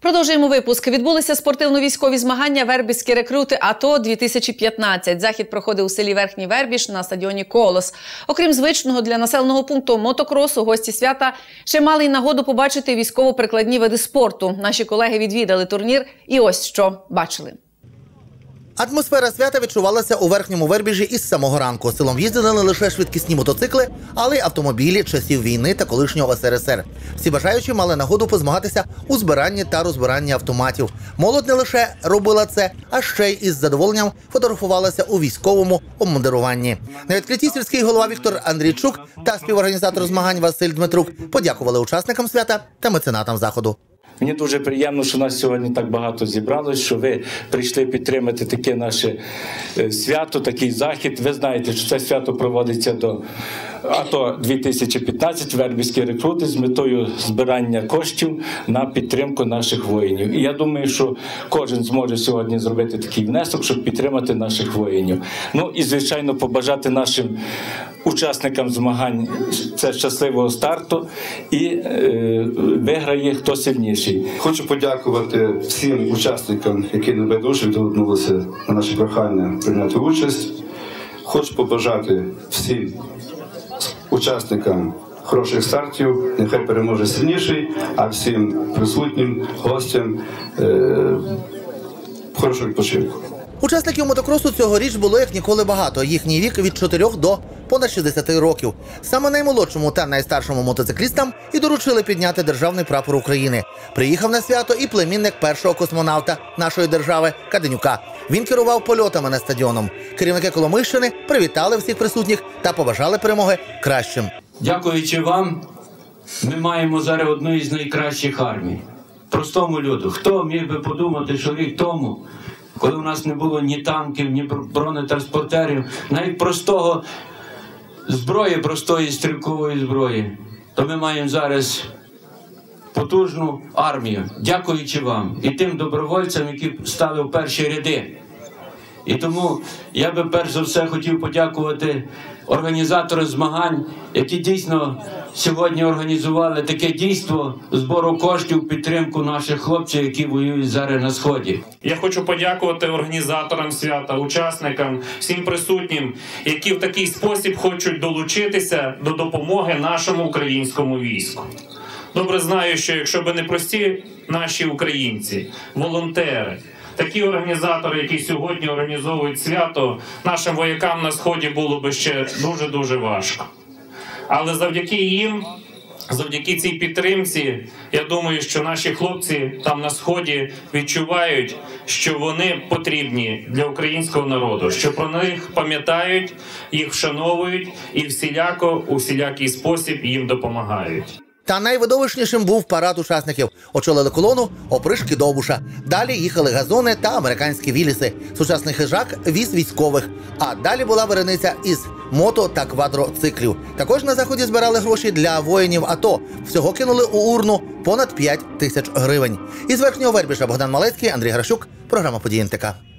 Продовжуємо випуск. Відбулися спортивно-військові змагання Вербіські рекрути АТО 2015 Захід проходив у селі Верхній Вербіш на стадіоні Колос. Окрім звичного для населеного пункту мотокросу, гості свята ще мали й нагоду побачити військово-прикладні види спорту. Наші колеги відвідали турнір, і ось що бачили. Атмосфера свята відчувалася у верхньому вербіжі із самого ранку. Селом їздили не лише швидкісні мотоцикли, але й автомобілі часів війни та колишнього СРСР. Всі бажаючі мали нагоду позмагатися у збиранні та розбиранні автоматів. Молодь не лише робила це, а ще й із задоволенням фотографувалася у військовому обмундируванні. На відкритті сільський голова Віктор Андрійчук та співорганізатор змагань Василь Дмитрук подякували учасникам свята та меценатам заходу. Мені дуже приємно, що нас сьогодні так багато зібралось, що ви прийшли підтримати таке наше е, свято, такий захід. Ви знаєте, що це свято проводиться до АТО 2015 Вербівські рекрути з метою збирання коштів на підтримку наших воїнів. І я думаю, що кожен зможе сьогодні зробити такий внесок, щоб підтримати наших воїнів. Ну і звичайно, побажати нашим учасникам змагань це щасливого старту і е, виграє хто сильніший. Хочу подякувати всім учасникам, які небайдуже відгукнулися на наше прохання прийняти участь. Хочу побажати всім учасникам хороших стартів, нехай переможе сильніший, а всім присутнім гостям е- хорошого відпочинку. Учасників мотокросу цьогоріч було як ніколи багато. Їхній вік від 4 до понад 60 років. Саме наймолодшому та найстаршому мотоциклістам і доручили підняти державний прапор України. Приїхав на свято і племінник першого космонавта нашої держави Каденюка. Він керував польотами над стадіоном. Керівники Коломийщини привітали всіх присутніх та побажали перемоги кращим. Дякуючи вам, ми маємо зараз одну із найкращих армій. Простому люду. Хто міг би подумати, що рік тому, коли у нас не було ні танків, ні бронетранспортерів, навіть простого зброї, простої стрілкової зброї, то ми маємо зараз потужну армію, дякуючи вам і тим добровольцям, які стали в перші ряди. І тому я би перш за все хотів подякувати організаторам змагань, які дійсно сьогодні організували таке дійство збору коштів підтримку наших хлопців, які воюють зараз на сході. Я хочу подякувати організаторам свята, учасникам, всім присутнім, які в такий спосіб хочуть долучитися до допомоги нашому українському війську. Добре знаю, що якщо б не прості наші українці, волонтери. Такі організатори, які сьогодні організовують свято, нашим воякам на сході було би ще дуже дуже важко. Але завдяки їм, завдяки цій підтримці, я думаю, що наші хлопці там на сході відчувають, що вони потрібні для українського народу, що про них пам'ятають, їх вшановують і всіляко у всілякий спосіб їм допомагають. Та найвидовищнішим був парад учасників. Очолили колону опришки Довбуша. Далі їхали газони та американські віліси. Сучасний хижак віз військових. А далі була верениця із мото та квадроциклів. Також на заході збирали гроші для воїнів. АТО. всього кинули у урну понад 5 тисяч гривень. Із верхнього вербіша Богдан Малецький, Андрій Гращук. Програма «Події НТК».